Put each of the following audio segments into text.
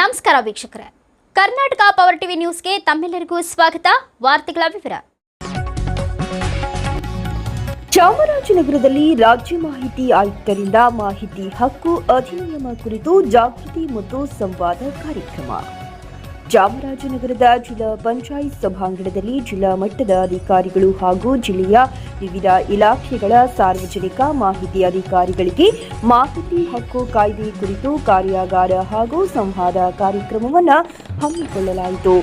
ನಮಸ್ಕಾರ ವೀಕ್ಷಕರೇ. Karnataka power TV ನ್ಯೂಸ್ಗೆ ತಮ್ಮೆಲ್ಲರಿಗೂ ಸ್ವಾಗತ. ವಾರ್ತೆಗಳ ವಿವರ. ಚಾಮರಾಜನಗರದಲ್ಲಿ ರಾಜ್ಯ ಮಾಹಿತಿ ಆಯುಕ್ತರಿಂದ ಮಾಹಿತಿ ಹಕ್ಕು ಅಧಿನಿಯಮ ಕುರಿತು ಜಾಗೃತಿ ಮತ್ತು ಸಂವಾದ ಕಾರ್ಯಕ್ರಮ. ಚಾಮರಾಜನಗರದ ಜಿಲ್ಲಾ ಪಂಚಾಯತ್ ಸಭಾಂಗಣದಲ್ಲಿ ಜಿಲ್ಲಾ ಮಟ್ಟದ ಅಧಿಕಾರಿಗಳು ಹಾಗೂ ಜಿಲ್ಲೆಯ ವಿವಿಧ ಇಲಾಖೆಗಳ ಸಾರ್ವಜನಿಕ ಮಾಹಿತಿ ಅಧಿಕಾರಿಗಳಿಗೆ ಮಾಹಿತಿ ಹಕ್ಕು ಕಾಯ್ದೆ ಕುರಿತು ಕಾರ್ಯಾಗಾರ ಹಾಗೂ ಸಂವಾದ ಕಾರ್ಯಕ್ರಮವನ್ನು ಹಮ್ಮಿಕೊಳ್ಳಲಾಯಿತು.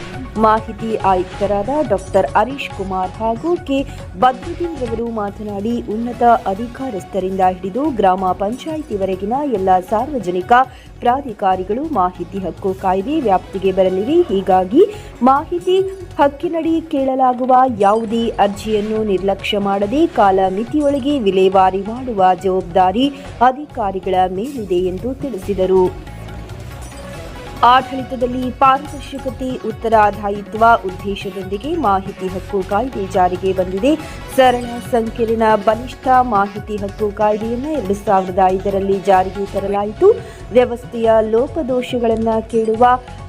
ಮಾಹಿತಿ ಆಯುಕ್ತರಾದ ಡಾಕ್ಟರ್ ಹರೀಶ್ ಕುಮಾರ್ ಹಾಗೂ ಕೆ. ಬದ್ರುದ್ದೀನ್ ರವರು ಮಾತನಾಡಿ, ಉನ್ನತ ಅಧಿಕಾರಸ್ಥರಿಂದ ಹಿಡಿದು ಗ್ರಾಮ ಪಂಚಾಯಿತಿವರೆಗಿನ ಎಲ್ಲ ಸಾರ್ವಜನಿಕ ಪ್ರಾಧಿಕಾರಿಗಳು ಮಾಹಿತಿ ಹಕ್ಕು ಕಾಯ್ದೆ ವ್ಯಾಪ್ತಿಗೆ ಬರಲಿವೆ. ಹೀಗಾಗಿ ಮಾಹಿತಿ ಹಕ್ಕಿನಡಿ ಕೇಳಲಾಗುವ ಯಾವುದೇ ಅರ್ಜಿಯನ್ನು ನಿರ್ಲಕ್ಷ್ಯ ಮಾಡದೆ ಕಾಲ ಮಿತಿಯೊಳಗೆ ವಿಲೇವಾರಿ ಮಾಡುವ ಜವಾಬ್ದಾರಿ ಅಧಿಕಾರಿಗಳ ಮೇಲಿದೆ ಎಂದು ತಿಳಿಸಿದರು. ಆಡಳಿತದಲ್ಲಿ ಪಾರದರ್ಶಕತೆ ಉತ್ತರಾದಾಯಿತ್ವ ಉದ್ದೇಶದೊಂದಿಗೆ ಮಾಹಿತಿ ಹಕ್ಕು ಕಾಯ್ದೆ ಜಾರಿಗೆ ಬಂದಿದೆ. ಸರಳ ಸಂಕೀರ್ಣ ಬಲಿಷ್ಠ ಮಾಹಿತಿ ಹಕ್ಕು ಕಾಯ್ದೆಯನ್ನು ಎರಡು ಸಾವಿರದ ಐದರಲ್ಲಿ ಜಾರಿಗೆ ತರಲಾಯಿತು. ವ್ಯವಸ್ಥೆಯ ಲೋಪದೋಷಗಳನ್ನು ಕೇಳುವ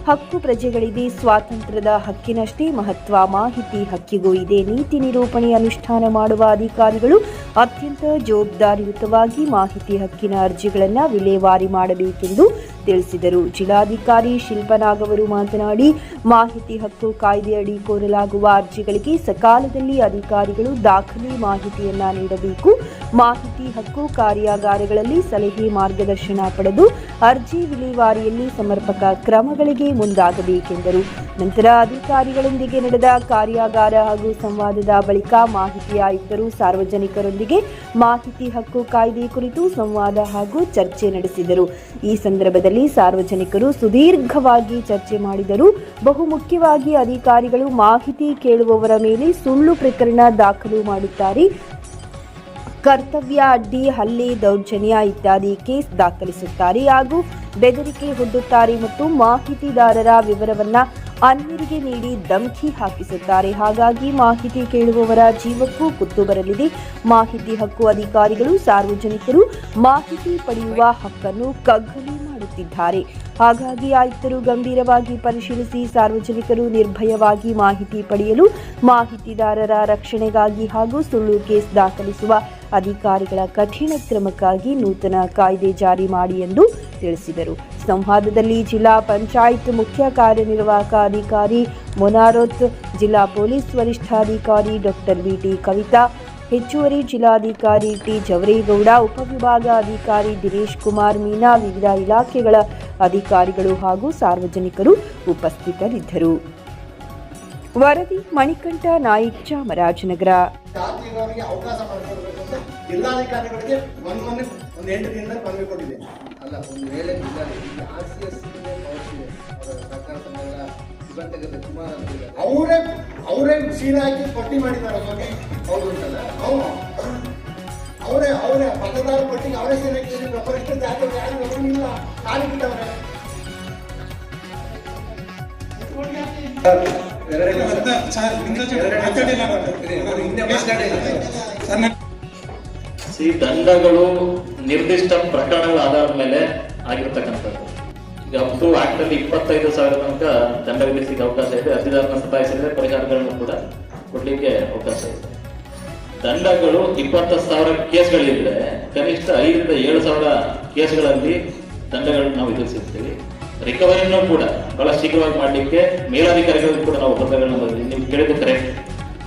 ಹಕ್ಕು ಪ್ರಜೆಗಳಿದೆ ಸ್ವಾತಂತ್ರ್ಯದ ಹಕ್ಕಿನಷ್ಟೇ ಮಹತ್ವ. ಮಾಹಿತಿ ಹಕ್ಕಿಗೂ ಇದೆ ನೀತಿ ನಿರೂಪಣೆ ಅನುಷ್ಠಾನ ಮಾಡುವ ಅಧಿಕಾರಿಗಳು ಅತ್ಯಂತ ಜವಾಬ್ದಾರಿಯುತವಾಗಿ ಮಾಹಿತಿ ಹಕ್ಕಿನ ಅರ್ಜಿಗಳನ್ನು ವಿಲೇವಾರಿ ಮಾಡಬೇಕೆಂದು ತಿಳಿಸಿದರು. ಜಿಲ್ಲಾಧಿಕಾರಿ ಶಿಲ್ಪನಾಗ್ ಅವರು ಮಾತನಾಡಿ, ಮಾಹಿತಿ ಹಕ್ಕು ಕಾಯ್ದೆಯಡಿ ಕೋರಲಾಗುವ ಅರ್ಜಿಗಳಿಗೆ ಸಕಾಲದಲ್ಲಿ ಅಧಿಕಾರಿಗಳು ದಾಖಲೆ ಮಾಹಿತಿಯನ್ನ ನೀಡಬೇಕು. ಮಾಹಿತಿ ಹಕ್ಕು ಕಾರ್ಯಾಗಾರಗಳಲ್ಲಿ ಸಲಹೆ ಮಾರ್ಗದರ್ಶನ ಪಡೆದು ಅರ್ಜಿ ವಿಲೇವಾರಿಯಲ್ಲಿ ಸಮರ್ಪಕ ಕ್ರಮಗಳಿಗೆ ಮುಂದಾಗಬೇಕೆಂದರು. ನಂತರ ಅಧಿಕಾರಿಗಳೊಂದಿಗೆ ನಡೆದ ಕಾರ್ಯಾಗಾರ ಹಾಗೂ ಸಂವಾದದ ಬಳಿಕ ಮಾಹಿತಿ ಆಯುಕ್ತರು ಸಾರ್ವಜನಿಕರೊಂದಿಗೆ ಮಾಹಿತಿ ಹಕ್ಕು ಕಾಯ್ದೆ ಕುರಿತು ಸಂವಾದ ಹಾಗೂ ಚರ್ಚೆ ನಡೆಸಿದರು. ಈ ಸಂದರ್ಭದಲ್ಲಿ ಸಾರ್ವಜನಿಕರು ಸುದೀರ್ಘವಾಗಿ ಚರ್ಚೆ ಮಾಡಿದರು ಬಹುಮುಖ್ಯವಾಗಿ ಅಧಿಕಾರಿಗಳು ಮಾಹಿತಿ ಕೇಳುವವರ ಮೇಲೆ ಸುಳ್ಳು ಪ್ರಕರಣ ದಾಖಲು ಮಾಡುತ್ತಾರೆ. ಕರ್ತವ್ಯ, ಅಡ್ಡಿ, ಹಲ್ಲೆ, ದೌರ್ಜನ್ಯ ಇತ್ಯಾದಿ ಕೇಸ್ ದಾಖಲಿಸುತ್ತಾರೆ ಹಾಗೂ ಬೆದರಿಕೆ ಹೊಡ್ಡುತ್ತಾರೆ ಮತ್ತು ಮಾಹಿತಿದಾರರ ವಿವರವನ್ನ ಅನ್ಯರಿಗೆ ನೀಡಿ ಧಮಕಿ ಹಾಕಿಸುತ್ತಾರೆ. ಹಾಗಾಗಿ ಮಾಹಿತಿ ಕೇಳುವವರ ಜೀವಕ್ಕೂ ಕುತ್ತು ಬರಲಿದೆ. ಮಾಹಿತಿ ಹಕ್ಕು ಅಧಿಕಾರಿಗಳು, ಸಾರ್ವಜನಿಕರು ಮಾಹಿತಿ ಪಡೆಯುವ ಹಕ್ಕನ್ನು ಕಗ್ಗಲಿ ಮಾಡುತ್ತಿದ್ದಾರೆ ಹಾಗಾಗಿ ಆಯುಕ್ತರು ಗಂಭೀರವಾಗಿ ಪರಿಶೀಲಿಸಿ ಸಾರ್ವಜನಿಕರು ನಿರ್ಭಯವಾಗಿ ಮಾಹಿತಿ ಪಡೆಯಲು ಮಾಹಿತಿದಾರರ ರಕ್ಷಣೆಗಾಗಿ ಹಾಗೂ ಸುಳ್ಳು ಕೇಸ್ ದಾಖಲಿಸುವ ಅಧಿಕಾರಿಗಳ ಕಠಿಣ ಕ್ರಮಕ್ಕಾಗಿ ನೂತನ ಕಾಯ್ದೆ ಜಾರಿ ಮಾಡಿ ಎಂದು ತಿಳಿಸಿದರು. ಸಂವಾದದಲ್ಲಿ ಜಿಲ್ಲಾ ಪಂಚಾಯತ್ ಮುಖ್ಯ ಕಾರ್ಯನಿರ್ವಾಹಕ ಅಧಿಕಾರಿ ಮೊನಾರೋತ್, ಜಿಲ್ಲಾ ಪೊಲೀಸ್ ವರಿಷ್ಠಾಧಿಕಾರಿ ಡಾಕ್ಟರ್ ವಿಟಿ ಕವಿತಾ ಹೆಚ್ಚುವರಿ ಜಿಲ್ಲಾಧಿಕಾರಿ ಟಿ. ಜವರೇಗೌಡ, ಉಪವಿಭಾಗ ಅಧಿಕಾರಿ ದಿನೇಶ್ ಕುಮಾರ್ ಮೀನಾ, ವಿವಿಧ ಇಲಾಖೆಗಳ ಅಧಿಕಾರಿಗಳು ಹಾಗೂ ಸಾರ್ವಜನಿಕರು ಉಪಸ್ಥಿತರಿದ್ದರು. ವರದಿ, ಮಣಿಕಂಠ ನಾಯಿಕ್, ಚಾಮರಾಜನಗರ. ಅವಕಾಶ ಜಿಲ್ಲಾಧಿಕಾರಿಗಳಿಗೆ ಒಂದು ಮೊನ್ನೆ ಒಂದು ಎಂಟು ದಿನದ ಮನವಿ ಕೊಟ್ಟಿದೆ. ಅಲ್ಲ, ಒಂದು ವೇಳೆ ಜಿಲ್ಲಾಧಿಕಾರಿ ಆರ್ ಸಿ ಎಸ್ ಸರ್ಕಾರ ಸಂಘಗಳ ಅವರೇ ಅವರೇ ಸೀರೆ ಹಾಕಿ ಪಟ್ಟಿ ಮಾಡಿದ್ದಾರೆ ಸ್ವಾಮಿ. ಹೌದು ಅಂತಲ್ಲ. ಅವನು ಅವರೇ ಅವರೇ ಪಕ್ಕದಾರ ಪಟ್ಟಿಗೆ ಅವರೇ ಸೀರೆ ಹಾಕಿ ಪ್ರಪಂಚ ಜಾತಿ ಯಾರು ಇಲ್ಲ? ಖಾಲಿ ಬಿಟ್ಟವ್ರೆ ದಂಡಗಳು ನಿರ್ದಿಷ್ಟ ಪ್ರಕರಣಗಳ ಆಧಾರದ ಮೇಲೆ ಆಗಿರ್ತಕ್ಕಂಥದ್ದು. ಅಪ್ ಟು ಆಕ್ಟ್ ಅಲ್ಲಿ ಇಪ್ಪತ್ತೈದು ಸಾವಿರ ತನಕ ದಂಡ ವಿಧಿಸಲಿಕ್ಕೆ ಅವಕಾಶ ಇದೆ. ಅರ್ಜಿದಾರನ ಸತಾಯಿಸಿದ್ರೆ ಪರಿಹಾರಗಳನ್ನು ಕೂಡ ಕೊಡಲಿಕ್ಕೆ ಅವಕಾಶ ಇದೆ. ದಂಡಗಳು ಇಪ್ಪತ್ತು ಸಾವಿರ ಕೇಸ್ಗಳಿದ್ರೆ ಕನಿಷ್ಠ ಐದರಿಂದ ಏಳು ಸಾವಿರ ಕೇಸ್ಗಳಲ್ಲಿ ದಂಡಗಳನ್ನು ನಾವು ಎದುರಿಸುತ್ತೇವೆ ರಿಕವರಿನೂ ಕೂಡ ಬಹಳ ಶೀಘ್ರವಾಗಿ ಮಾಡಲಿಕ್ಕೆ ಮೇಲಾಧಿಕಾರಿಗಳಿಗೂ ಕೂಡ ನಾವು ಒಪ್ಪಂದಗಳನ್ನ. ನೀವು ಕೇಳಿದ್ದು ಕರೆಕ್ಟ್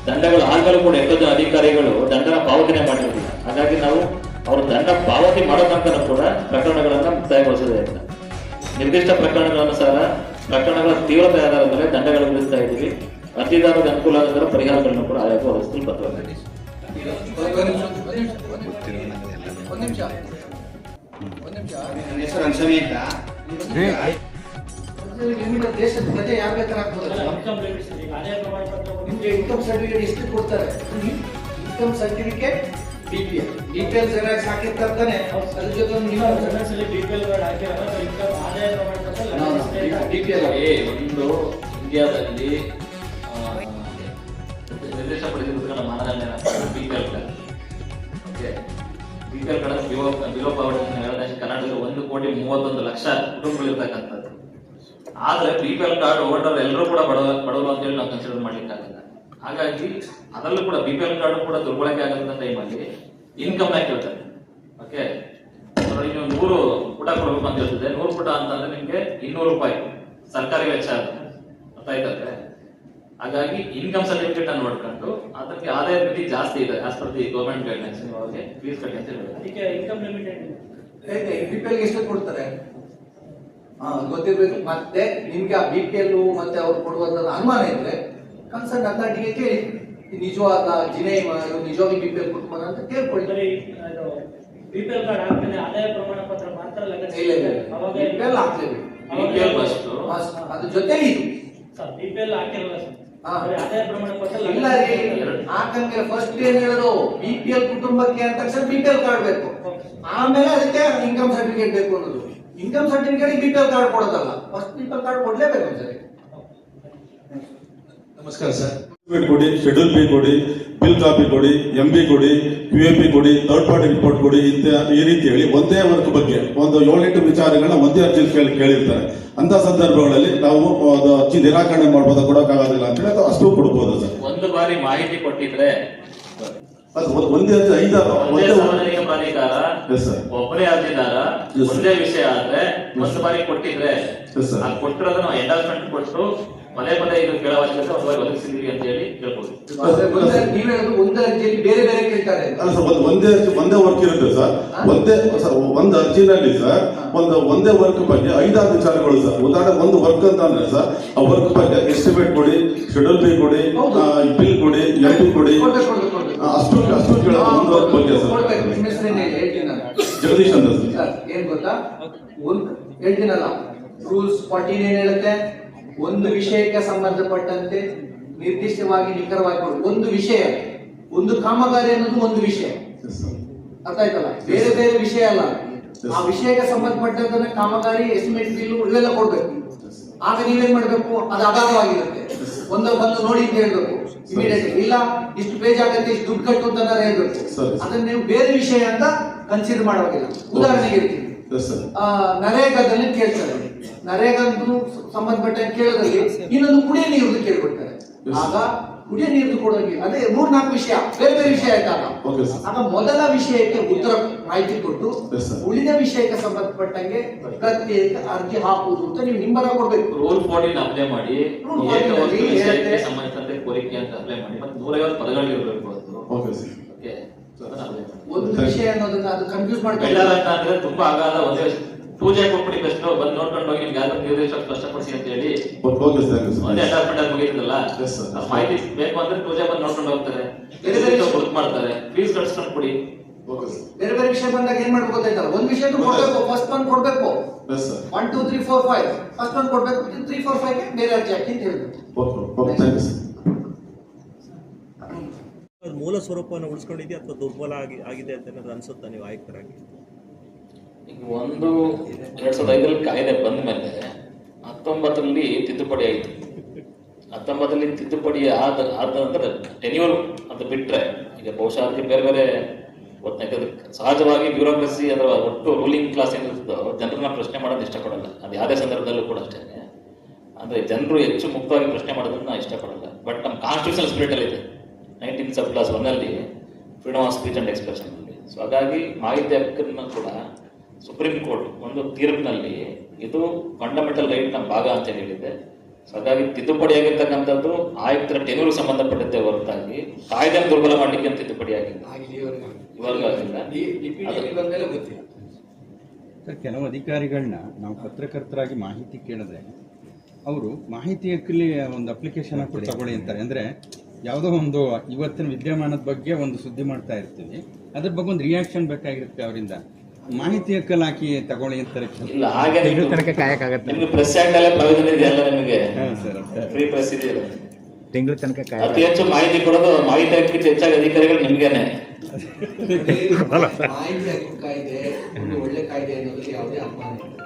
ದಂಡಗಳು ಆಗಲೂ ಕೂಡ ಎಷ್ಟೋ ಜನ ಅಧಿಕಾರಿಗಳು ದಂಡನ ಪಾವತಿನೇ ಮಾಡಿರೋದಿಲ್ಲ ಹಾಗಾಗಿ ನಾವು ಅವರು ದಂಡ ಪಾವತಿ ಮಾಡೋ ತನಕ ಕೂಡ ಪ್ರಕರಣಗಳನ್ನು ಮುಕ್ತಾಯಗೊಳಿಸೋದೇ ಇಲ್ಲ. ನಿರ್ದಿಷ್ಟ ಪ್ರಕರಣಗಳನುಸಾರ ಪ್ರಕರಣಗಳ ತೀವ್ರತೆ ಆಧಾರದ ಮೇಲೆ ದಂಡಗಳು ವಿಧಿಸ್ತಾ ಇದ್ದೀವಿ. ಅರ್ಜಿದಾರರಿಗೆ ಅನುಕೂಲ ಆದ ಪರಿಹಾರಗಳನ್ನು ಕೂಡ ಆಯೋಗ ಒದಗಿಸಲು ಬದ್ಧವಾಗಿದೆ ದೇಶದ ಪ್ರಜೆ ಯಾರು ಬೇಕಾದ್ರೆ ನಿಮ್ಗೆ ಇನ್ಕಮ್ ಸರ್ಟಿಫಿಕೇಟ್ ಎಷ್ಟು ಕೊಡ್ತಾರೆ income certificate D P L D P L xerox ಹಾಕಿರ್ತಾರೆ ತಾನೆ ಅದ್ರ ಜೊತೆ ಇನ್ಕಮ್ ಡಿ ಪಿ ಎಲ್ ಏ, ಒಂದು ಇಂಡಿಯಾದಲ್ಲಿ ಆ, ನಿರ್ದಿಷ್ಟಪಡಿಸಿದ ಮಾನದಂಡ ಬಿಪಿಎಲ್ ಓಕೆ ಬಿಪಿಎಲ್ ಕಡೆ ಬಿಲೋ ಬಿಲೋ ಪವರ್ಟಿ ಕರ್ನಾಟಕದಲ್ಲಿ ಒಂದು ಕೋಟಿ ಮೂವತ್ತೊಂದು ಲಕ್ಷ ಕುಟುಂಬಗಳಿರ್ತಕ್ಕಂಥದ್ದು ಆದ್ರೆ ಎಲ್ ಕಾರ್ಡ್ ಹೋಲ್ಡರ್ ಎಲ್ಲರೂ ಕೂಡ ಬಡವ ಬಡವರು ಅಂತ ಹೇಳಿ ನಾವು ಕನ್ಸಿಡರ್ ಮಾಡ್ಲಿಕ್ಕೆ ಆಗಲ್ಲ ಹಾಗಾಗಿ ಅದರಲ್ಲೂ ಕೂಡ ಬಿ ಪಿ ಎಲ್ ಕಾರ್ಡ್ ಕೂಡ ದುರ್ಬಳಕೆ ಆಗಂತ ಟೈಮಲ್ಲಿ ಇನ್ಕಮ್ನ ಕೇಳ್ತಾರೆ ಓಕೆ ನೀವು ನೂರು ಪುಟ ಕೊಡಬೇಕು ಅಂತ ಹೇಳ್ತಿದೆ ನೂರು ಪುಟ ಅಂತಂದ್ರೆ ನಿಮ್ಗೆ ಇನ್ನೂರು ರೂಪಾಯಿ ಸರ್ಕಾರಿ ವೆಚ್ಚ ಆಗುತ್ತೆ. ಗೊತ್ತಾಯ್ತಂದ್ರೆ ಹಾಗಾಗಿ ಇನ್ಕಮ್ ಸರ್ಟಿಫಿಕೇಟ್ ಅನ್ನು ನೋಡ್ಕೊಂಡು ಅದಕ್ಕೆ ಆದಾಯ ಮಿತಿ ಜಾಸ್ತಿ ಇದೆ as per the government guidelines ನೀವು ಅವ್ರಿಗೆ ಫೀಸ್ ಕಟ್ಟಿ ಅಂತ ಅದಕ್ಕೆ ಇನ್ಕಮ್ ಲಿಮಿಟೆಡ್ ಬಿ ಪಿ ಎಲ್ಗೆ ಎಷ್ಟು ಕೊಡ್ತಾರೆ? ಹಾ ಗೊತ್ತಿರ್ಬೇಕು. ಮತ್ತೆ ನಿಮ್ಗೆ ಆ ಬಿ ಪಿ ಎಲ್ ಮತ್ತೆ ಅವ್ರು ಕೊಡುವಂತ ಅನುಮಾನ ಇದ್ರೆ ಕನ್ಸರ್ನ್ ಅಥಾರಿಟಿಗೆ ಕೇಳಿ ನಿಜವಾದ ಜಿನೇ ಇವ್ರು ನಿಜವಾಗಿ ಬಿ ಪಿ ಎಲ್ ಕುಟುಂಬ ಅಂತ ಕೇಳ್ಕೊಳ್ಳಿ. ಬಿ ಪಿ ಎಲ್ ಕಾರ್ಡ್ ಆದ್ಮೇಲೆ ಆದಾಯ ಪ್ರಮಾಣ ಪತ್ರ ಮಾತ್ರ ಲೆಕ್ಕ ಇಲ್ಲ ಇಲ್ಲ ಅವಾಗ ಬಿ ಪಿ ಎಲ್ ಹಾಕ್ಲೇಬೇಕು BPL first. ಮಸ್ತ್. ಅದ್ರ ಜೊತೆಲಿ ಇದು. ಸರ್ ಬಿ ಪಿ ಎಲ್ ಹಾಕಿರಲ್ಲ ಸರ್. ಇಲ್ಲ ರೀ. ಹಾಕಂಗೆ ಫಸ್ಟ್ ಏನ್ ಹೇಳೋದು? ಬಿ ಪಿ ಎಲ್ ಕುಟುಂಬಕ್ಕೆ ಅಂತ ತಕ್ಷಣ ಬಿ ಪಿ ಎಲ್ ಕಾರ್ಡ್ ಬೇಕು. ಆಮೇಲೆ ಅದಕ್ಕೆ ಇನ್ಕಮ್ ಸರ್ಟಿಫಿಕೇಟ್ ಬೇಕು ಅನ್ನೋದು. Income certificate B P L card ಕೊಡೋದಲ್ಲ. First B P L card ಕೊಡ್ಲೇಬೇಕು ಸರಿ ನಮಸ್ಕಾರ ಸರ್. ಕೊಡಿ ಶೆಡ್ಯೂಲ್ ಬಿ ಕೊಡಿ ಬಿಲ್ ಕಾಪಿ ಕೊಡಿ ಎಂ ಬಿ ಕೊಡಿ ಯು ಎ ಪಿ ಕೊಡಿ ಥರ್ಡ್ ಪಾರ್ಟಿ ರಿಪೋರ್ಟ್ ಕೊಡಿ ಇಂತ ಈ ರೀತಿ ಹೇಳಿ ಒಂದೇ ವರ್ಕ್ ಬಗ್ಗೆ ಒಂದು ಏಳೆಂಟು ವಿಚಾರಗಳನ್ನ ಒಂದೇ ಅರ್ಜಿ ಕೇಳಿ ಕೇಳಿರ್ತಾರೆ. ಅಂತ ಸಂದರ್ಭಗಳಲ್ಲಿ ನಾವು ಅದು ಅರ್ಜಿ ನಿರಾಕರಣೆ ಮಾಡ್ಬೋದು ಕೊಡೋಕ್ಕಾಗೋದಿಲ್ಲ ಅಂತ ಹೇಳಿ ಅದು ಅಷ್ಟು ಕೊಡ್ಬೋದು ಸರ್. ಒಂದು ಬಾರಿ ಮಾಹಿತಿ ಕೊಟ್ಟಿದ್ರೆ ಒಂದ್- ಒಂದೇ ಅರ್ಜಿ ಐದಾರು ಒಬ್ಬರೇ ಅರ್ಜಿದಾರ ಒಂದೇ ವಿಷಯ ಆದ್ರೆ ಒಂದು ಬಾರಿ ಕೊಟ್ಟಿದ್ರೆ ಕೊಟ್ಟಿರೋದನ್ನ ಎಂಡಾಲ್ಮೆಂಟ್ ಕೊಟ್ಟು ಪದೇ ಪದೇ ಇದು ಕೇಳುವ ಕೆಲಸ ಒಂದು ಬಾರಿ ಒದಗಿಸಿದೀವಿ ಅಂತ ಹೇಳಿ ಒಂದೇ ನೀವ್ ಹೇಳೋದು ಒಂದೇ ಅರ್ಜಿಯಲ್ಲಿ ಬೇರೆ ಬೇರೆ ಕೇಳ್ತಾರೆ. ಅಲ್ಲ ಸರ್ ಒಂದ್- ಒಂದೇ ಅರ್ಜಿ ಒಂದೇ ವರ್ಕ್ ಇರುತ್ತೆ ಸರ್. ಒಂದೇ ಸರ್ ಒಂದು ಅರ್ಜಿನಲ್ಲಿ ಸರ್ ಒಂದು ಒಂದೇ ವರ್ಕ್ ಬಗ್ಗೆ ಐದಾರು ವಿಚಾರಗಳು ಸರ್. ಉದಾಹರಣೆ ಒಂದು ವರ್ಕ್ ಅಂತ ಅಂದ್ರೆ ಸರ್ ಆ ವರ್ಕ್ ಬಗ್ಗೆ ಎಸ್ಟಿಮೇಟ್ ಕೊಡಿ ಶೆಡ್ಯೂಲ್ ಪೇ ಕೊಡಿ. ಬಿಲ್ ಕೊಡಿ ಎಂ ಪಿ ಕೊಡಿ. ಅಷ್ಟು ಅಷ್ಟು ಕೇಳೋದು ಒಂದು ವರ್ಕ್ ಬಗ್ಗೆ ಸರ್. ಜಗದೀಶ್ ಅಂತ ಸರ್. ಏನ್ ಗೊತ್ತಾ? ಒಂದ್ ಹೇಳ್ತೀನಲ್ಲ ರೂಲ್ಸ್ ಫಾರ್ಟಿನ್ ಏನ್ ಹೇಳುತ್ತೆ? ಒಂದು ವಿಷಯಕ್ಕೆ ಸಂಬಂಧಪಟ್ಟಂತೆ ನಿರ್ದಿಷ್ಟವಾಗಿ ನಿಖರವಾಗಿ ಕೊಡು ಒಂದು ವಿಷಯ ಒಂದು ಕಾಮಗಾರಿ ಅನ್ನೋದು ಒಂದು ವಿಷಯ. ಅರ್ಥ ಆಯ್ತಲ್ಲ? ಬೇರೆ ಬೇರೆ ವಿಷಯ ಅಲ್ಲ. ಆ ವಿಷಯಕ್ಕೆ ಸಂಬಂಧಪಟ್ಟಂತ ಕಾಮಗಾರಿ ಎಸ್ಟಿಮೇಟ್ ಬಿಲ್ ಇವೆಲ್ಲ ಕೊಡ್ಬೇಕು. ಆಗ ನೀವೇನ್ ಮಾಡ್ಬೇಕು? ಅದು ಅಗಾಧವಾಗಿರುತ್ತೆ. ಒಂದ ಬಂದು ನೋಡಿ ಅಂತ ಹೇಳ್ಬೇಕು. ಇಮಿಡಿಯೇಟ್ ಇಲ್ಲ ಇಷ್ಟು ಪೇಜ್ ಆಗತ್ತೆ ಇಷ್ಟು ದುಡ್ಡು ಕಟ್ಟು ಅಂತ ಹೇಳ್ಬೇಕು. ಅದನ್ನ ನೀವು ಬೇರೆ ವಿಷಯ ಅಂತ ಕನ್ಸಿಡರ್ ಮಾಡೋದಿಲ್ಲ. ಉದಾಹರಣೆಗೆ. ಆ, ನರೇಗಾದಲ್ಲಿ ಕೇಳ್ತಾರೆ. ನರೇಗಾದ್ದು ಸಂಬಂಧಪಟ್ಟ ಕೇಳೋದ್ರಲ್ಲಿ ಇನ್ನೊಂದು ಕುಡಿಯ ನೀರು ಕೇಳ್ಬಿಡ್ತಾರೆ. ಆಗ ಕುಡಿಯ ನೀರು ಕೊಡೋಕೆ ಅದೇ ಮೂರ್ ನಾಲ್ಕು ವಿಷಯ ಬೇರೆ ಬೇರೆ ವಿಷಯ ಆಯ್ತಾಗ ಆಗ ಮೊದಲ ವಿಷಯಕ್ಕೆ ಉತ್ತರ ಮಾಹಿತಿ ಕೊಟ್ಟು ಉಳಿದ ವಿಷಯಕ್ಕೆ ಸಂಬಂಧಪಟ್ಟಂಗೆ ಪ್ರತ್ಯೇಕ ಅರ್ಜಿ ಹಾಕುವುದು ಅಂತ ನೀವು ನಿಂಬರ ಕೊಡ್ಬೇಕು. ರೋಲ್ ಫೋರ್ಟೀನ್ ಅಪ್ಲೈ ಮಾಡಿ Rule ಏಕ 14 ವಸ್ತು ಅಲ್ಲಿ ವಿಷಯಕ್ಕೆ ಹೇಳುತ್ತೆ. ಸಂಬಂಧಿಸಿದಂತೆ ಕೋರಿಕೆ ಅಂತ ಅಪ್ಲೈ ಮಾಡಿ ಮತ್ತೆ ನೂರೈವತ್ತು ಪದಗಳು ಇರಬೇಕು ಅದು. ಒಂದು ವಿಷಯ ಅನ್ನೋದನ್ನ ಅದು ಕನ್ಫ್ಯೂಸ್ ಮಾಡ್ಕೊಂಡು ತುಂಬಾ ಆಗಾದ ಒಂದೇ ಪೂಜೆ ಕೊಟ್ಬಿಡಿ ಬೆಸ್ಟ್ ಬಂದು ನೋಡ್ಕೊಂಡು ಹೋಗಿ ನಿಮ್ಗೆ ಸ್ಪಷ್ಟಪಡಿಸಿ ಅಂತ ಹೇಳಿ. ಒಂದೇ ಅಟಾಚ್ಮೆಂಟ್ ಆಗಿ ಮುಗಿತದಲ್ಲ? Yes, ಮಾಹಿತಿ ಬೇಕು ಅಂದ್ರೆ ಪೂಜೆ ಬಂದು ನೋಡ್ಕೊಂಡು ಹೋಗ್ತಾರೆ. ಬೇರೆ ಬೇರೆ ಗುರುತು ಮಾಡ್ತಾರೆ. ಫೀಸ್ ಕಟ್ಸ್ಕೊಂಡು ಕೊಡಿ. ಬೇರೆ ಬೇರೆ ವಿಷಯ ಬಂದಾಗ ಏನ್ ಮಾಡ್ಬೇಕು ಗೊತ್ತಾಯ್ತಲ್ಲ? ಒಂದ್ ವಿಷಯ ಕೊಡ್ಬೇಕು ಫಸ್ಟ್ ಬಂದ್ ಕೊಡ್ಬೇಕು. One two three four five first ಬಂದ್ ಕೊಡ್ಬೇಕು ತ್ರೀ ಫೋರ್ ಫೈವ್ ಬೇರೆ ಅರ್ಜಿ ಹಾಕಿ ಅಂತ ಹೇಳ್ಬೇಕು. ಮೂಲ ಸ್ವರೂಪವನ್ನು ಉಳಿಸ್ಕೊಂಡಿದೆಯಾ ಅಥವಾ ದುರ್ಬಲ ಆಗಿ ಆಗಿದೆ ಅಂತ ಏನಾದ್ರು ಅನ್ಸುತ್ತಾ ನೀವು ಆಯುಕ್ತರಾಗಿ? ಈಗ ಒಂದು ಎರಡ್ ಸಾವಿರದ ಐದರಲ್ಲಿ ಕಾಯ್ದೆ ಬಂದ ಮೇಲೆ ಹತ್ತೊಂಬತ್ತರಲ್ಲಿ ತಿದ್ದುಪಡಿ ಆಯಿತು. ಹತ್ತೊಂಬತ್ತರಲ್ಲಿ ತಿದ್ದುಪಡಿ ಆದ ಆದ ನಂತರ ಟೆನ್ಯೂರ್ ಅಂತ ಬಿಟ್ಟರೆ ಈಗ ಬಹುಶಃ ಅದಕ್ಕೆ ಬೇರೆ ಬೇರೆ ಯಾಕಂದ್ರೆ ಸಹಜವಾಗಿ ಬ್ಯೂರೋಕ್ರಸಿ ಅದರ ಒಟ್ಟು ರೂಲಿಂಗ್ ಕ್ಲಾಸ್ ಏನಿರ್ತದೋ ಜನರನ್ನ ಪ್ರಶ್ನೆ ಮಾಡೋದು ಇಷ್ಟಪಡಲ್ಲ. ಅದು ಯಾವುದೇ ಸಂದರ್ಭದಲ್ಲೂ ಕೂಡ ಅಷ್ಟೇ. ಅಂದರೆ ಜನರು ಹೆಚ್ಚು ಮುಕ್ತವಾಗಿ ಪ್ರಶ್ನೆ ಮಾಡೋದನ್ನ ಇಷ್ಟಪಡಲ್ಲ. ಬಟ್ ನಮ್ಮ ಕಾನ್ಸ್ಟಿಟ್ಯೂಷನ್ ಸ್ಪಿರಿಟ್ ಅಲ್ಲಿ ಇದೆ. ನೈನ್ಟೀನ್ ಸಬ್ ಕ್ಲಾಸ್ ಒನ್ನಲ್ಲಿ freedom of speech and expression ಅಲ್ಲಿ. ಸೊ ಹಾಗಾಗಿ ಮಾಹಿತಿ ಹಕ್ಕನ್ನ ಕೂಡ ಸುಪ್ರೀಂ ಕೋರ್ಟ್ ಒಂದು ತೀರ್ಪಿನಲ್ಲಿ ಇದು ಫಂಡಮೆಂಟಲ್ ರೈಟ್ನ ಭಾಗ ಅಂತ ಹೇಳಿದೆ. ಸೊ ಹಾಗಾಗಿ ತಿದ್ದುಪಡಿ ಆಗಿರ್ತಕ್ಕಂಥದ್ದು ಆಯುಕ್ತರ ಟೆನೂರು ಸಂಬಂಧಪಟ್ಟಂತೆ ಹೊರತಾಗಿ ಕಾಯ್ದೆ ದುರ್ಬಲ ಮಾಡಲಿಕ್ಕೆ ಅಂತ ತಿದ್ದುಪಡಿ ಆಗಿಲ್ಲ. ಕೆಲವು ಅಧಿಕಾರಿಗಳನ್ನ ನಾವು ಪತ್ರಕರ್ತರಾಗಿ ಮಾಹಿತಿ ಕೇಳಿದ್ರೆ ಅವರು ಮಾಹಿತಿ ಹಕ್ಕಲ್ಲಿ ಒಂದು ಅಪ್ಲಿಕೇಶನ್ ಹಾಕಿ ತಗೊಳ್ಳಿ ಅಂತಾರೆ. ಅಂದರೆ ಯಾವುದೋ ಒಂದು ಇವತ್ತಿನ ವಿದ್ಯಮಾನದ ಬಗ್ಗೆ ಒಂದು ಸುದ್ದಿ ಮಾಡ್ತಾ ಇರ್ತೀವಿ. ಅದ್ರ ಬಗ್ಗೆ ಒಂದು ರಿಯಾಕ್ಷನ್ ಬೇಕಾಗಿರುತ್ತೆ ಅವರಿಂದ. ಮಾಹಿತಿ ಕಲಾಕಿ ಹಾಕಿ ತಗೊಳ್ಳಿ ಅಂತಾರೆ ಇಲ್ಲ ಹಾಗೆ ನಿಮ್ಗೆ ಪ್ರೆಸ್ ಆಕ್ಟ್ ಅಲ್ಲೇ ಪ್ರಯೋಜನ ಇದೆಯಲ್ಲ ನಿಮಗೆ? ಹಾಂ ಸರ್ ಫ್ರೀ ಪ್ರೆಸ್ ಇದೆಯಲ್ಲ ತಿಂಗಳ ತನಕ ಅತಿ ಹೆಚ್ಚು ಮಾಹಿತಿ ಕೊಡೋದು ಮಾಹಿತಿ ಹಕ್ಕಿಂತ ಹೆಚ್ಚಾಗಿ ಅಧಿಕಾರಿಗಳು ನಿಮ್ಗೇನೆ. ಮಾಹಿತಿ ಹಕ್ಕು ಕಾಯ್ದೆ ಒಂದು ಒಳ್ಳೆ ಕಾಯ್ದೆ ಅನ್ನೋದಕ್ಕೆ ಯಾವುದೇ ಅಪಮಾನ ಇಲ್ಲ.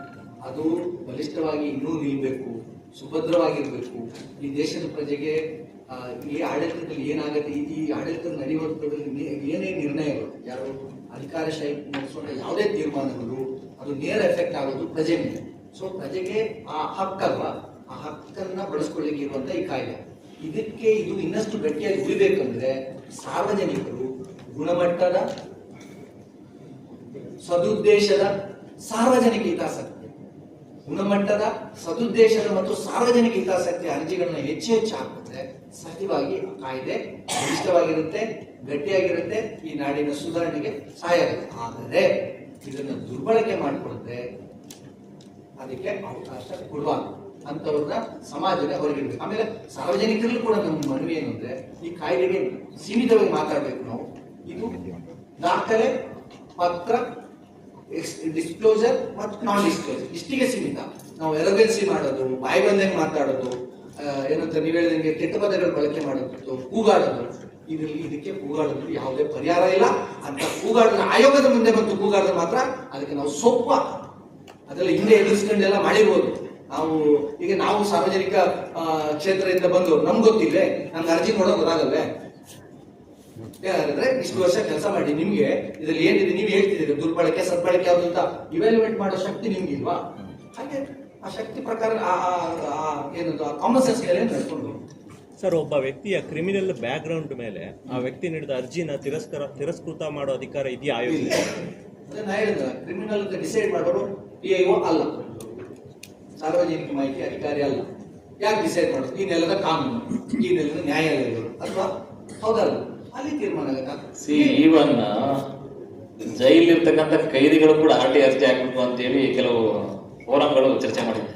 ಅದು ಬಲಿಷ್ಠವಾಗಿ ಇನ್ನೂ ನಿಲ್ಬೇಕು ಸುಭದ್ರವಾಗಿರ್ಬೇಕು. ಈ ದೇಶದ ಪ್ರಜೆಗೆ ಈ ಆಡಳಿತದಲ್ಲಿ ಏನಾಗುತ್ತೆ, ಈ- ಆಡಳಿತ ನಡೆಯುವಂಥದ್ದು ಏನೇ ನಿರ್ಣಯಗಳು ಯಾರು ಅಧಿಕಾರಶಾಹಿ ನಡೆಸೋಣ ಯಾವುದೇ ತೀರ್ಮಾನಗಳು, ಅದು ನೇರ ಎಫೆಕ್ಟ್ ಆಗೋದು ಪ್ರಜೆ ಮೇಲೆ ಸೊ ಪ್ರಜೆಗೆ ಆ ಹಕ್ಕಲ್ವಾ? ಆ ಹಕ್ಕನ್ನ ಬಳಸ್ಕೊಳ್ಳಿಕ್ಕೆ ಇರುವಂತ ಈ ಕಾಯ್ದೆ. ಇದಕ್ಕೆ ಇದು ಇನ್ನಷ್ಟು ಗಟ್ಟಿಯಾಗಿ ಉಳಿಬೇಕಂದ್ರೆ ಸಾರ್ವಜನಿಕರು ಗುಣಮಟ್ಟದ, ಸದುದ್ದೇಶದ ಸಾರ್ವಜನಿಕ ಹಿತಾಸಕ್ತಿ. ಗುಣಮಟ್ಟದ, ಸದುದ್ದೇಶದ ಮತ್ತು ಸಾರ್ವಜನಿಕ ಹಿತಾಸಕ್ತಿ ಅರ್ಜಿಗಳನ್ನ ಹೆಚ್ಚು ಹೆಚ್ಚು ಹಾಕಿದ್ರೆ ಸಹಜವಾಗಿ ಕಾಯ್ದೆ, ಬಲಿಷ್ಠವಾಗಿರುತ್ತೆ, ಗಟ್ಟಿಯಾಗಿರುತ್ತೆ, ಈ ನಾಡಿನ ಸುಧಾರಣೆಗೆ ಸಹಾಯ ಆಗುತ್ತೆ. ಆದರೆ ಇದನ್ನು ದುರ್ಬಳಕೆ ಮಾಡಿಕೊಳ್ಳದೆ ಅದಕ್ಕೆ ಅವಕಾಶ ಕೊಡುವ ಅಂತವ್ರನ್ನ ಸಮಾಜದ ಹೊರಗಿಡ್ಬೇಕು ಆಮೇಲೆ ಸಾರ್ವಜನಿಕರಲ್ಲೂ ಕೂಡ ನಮ್ಮ ಮನವಿ ಏನು ಅಂದ್ರೆ, ಈ ಕಾಯಿಲೆಗೆ ಸೀಮಿತವಾಗಿ ಮಾತಾಡಬೇಕು ನಾವು. ಇದು ದಾಖಲೆ, ಪತ್ರ ಡಿಸ್ಕ್ಲೋಸರ್ ಮತ್ತು ನಾನ್ ಡಿಸ್ಕ್ಲೋಸರ್ ಇಷ್ಟಿಗೆ ಸೀಮಿತ. ನಾವು ಎಲವೆನ್ಸಿ ಮಾಡೋದು, ಬಾಯಿ ಬಂದಂಗೆ ಮಾತಾಡೋದು ಏನಂತ ನೀವು ಹೇಳಿದಂಗೆ ಕೆಟ್ಟ ಪದಗಳು ಬಳಕೆ ಮಾಡೋದು ಕೂಗಾಡೋದು ಇದರಲ್ಲಿ ಇದಕ್ಕೆ ಕೂಗಾಡೋದು ಯಾವುದೇ ಪರಿಹಾರ ಇಲ್ಲ. ಅಂತ ಕೂಗಾಡಿದ ಆಯೋಗದ ಮುಂದೆ ಬಂತು ಕೂಗಾಡಿದ್ರೆ ಮಾತ್ರ, ಅದಕ್ಕೆ ನಾವು ಸೊಪ್ಪ, ಅದೆಲ್ಲ ಹಿಂದೆ ಎದುರಿಸ್ಕೊಂಡೆಲ್ಲ ಮಾಡಿರ್ಬೋದು. ನಾವು, ಈಗ ನಾವು ಸಾರ್ವಜನಿಕ ಕ್ಷೇತ್ರದಿಂದ ಬಂದು ನಮ್ಗೆ ಗೊತ್ತಿಲ್ವೇ? ನಮ್ಗೆ ಅರ್ಜಿ ಕೊಡೋದು ಗೊತ್ತಾಗಲ್ವೇ? ಯಾಕಂದ್ರೆ ಇಷ್ಟು ವರ್ಷ ಕೆಲಸ ಮಾಡಿ ನಿಮ್ಗೆ, ಇದ್ರಲ್ಲಿ ಏನಿದೆ, ನೀವು ಹೇಳ್ತಿದ್ದೀರಿ, ದುರ್ಬಳಕೆ, ಸದ್ಬಳಕೆ ಅಂತ. ಇವ್ಯಾಲ್ಯೂಯೇಟ್ ಮಾಡೋ ಶಕ್ತಿ ನಿಮ್ಗೆ ಇಲ್ವಾ ಹಾಗೆ. ಆ ಶಕ್ತಿ ಪ್ರಕಾರ ಆ- ಕಾಮನ್ ಸೆನ್ಸ್ ನಡ್ಕೊಂಡು ಸರ್ ಒಬ್ಬ ವ್ಯಕ್ತಿಯ ಕ್ರಿಮಿನಲ್ ಬ್ಯಾಕ್ಗ್ರೌಂಡ್ ಮೇಲೆ ಆ ವ್ಯಕ್ತಿ ನೀಡಿದ ಅರ್ಜಿನ ತಿರಸ್ಕಾರ ತಿರಸ್ಕೃತ ಮಾಡೋ ಅಧಿಕಾರ ಇದೆಯಾ ಆಯೋಗ ಅದನ್ನ ಕ್ರಿಮಿನಲ್ ಅಂತ ಡಿಸೈಡ್ ಮಾಡೋರು ಪಿ ಐ ಅಲ್ಲ. ಸಾರ್ವಜನಿಕ ಮಾಹಿತಿ ಅಧಿಕಾರಿ ಅಲ್ಲ. ಯಾಕೆ ಡಿಸೈಡ್ ಮಾಡೋದು? ಈ ನೆಲದ ಕಾನೂನು ಈ ನೆಲದ ನ್ಯಾಯಾಲಯಗಳು ಅಥವಾ ಹೌದಲ್ಲ? ಅಲ್ಲಿ ತೀರ್ಮಾನ ಸಿ ಜೈಲಿರ್ತಕ್ಕಂಥ ಕೈದಿಗಳು ಕೂಡ ಆರ್ ಟಿ ಅರ್ಜಿ ಹಾಕಬೇಕು ಅಂತೇಳಿ ಕೆಲವು ಫೋರಂಗಳು ಚರ್ಚೆ ಮಾಡಿದ್ದೆ.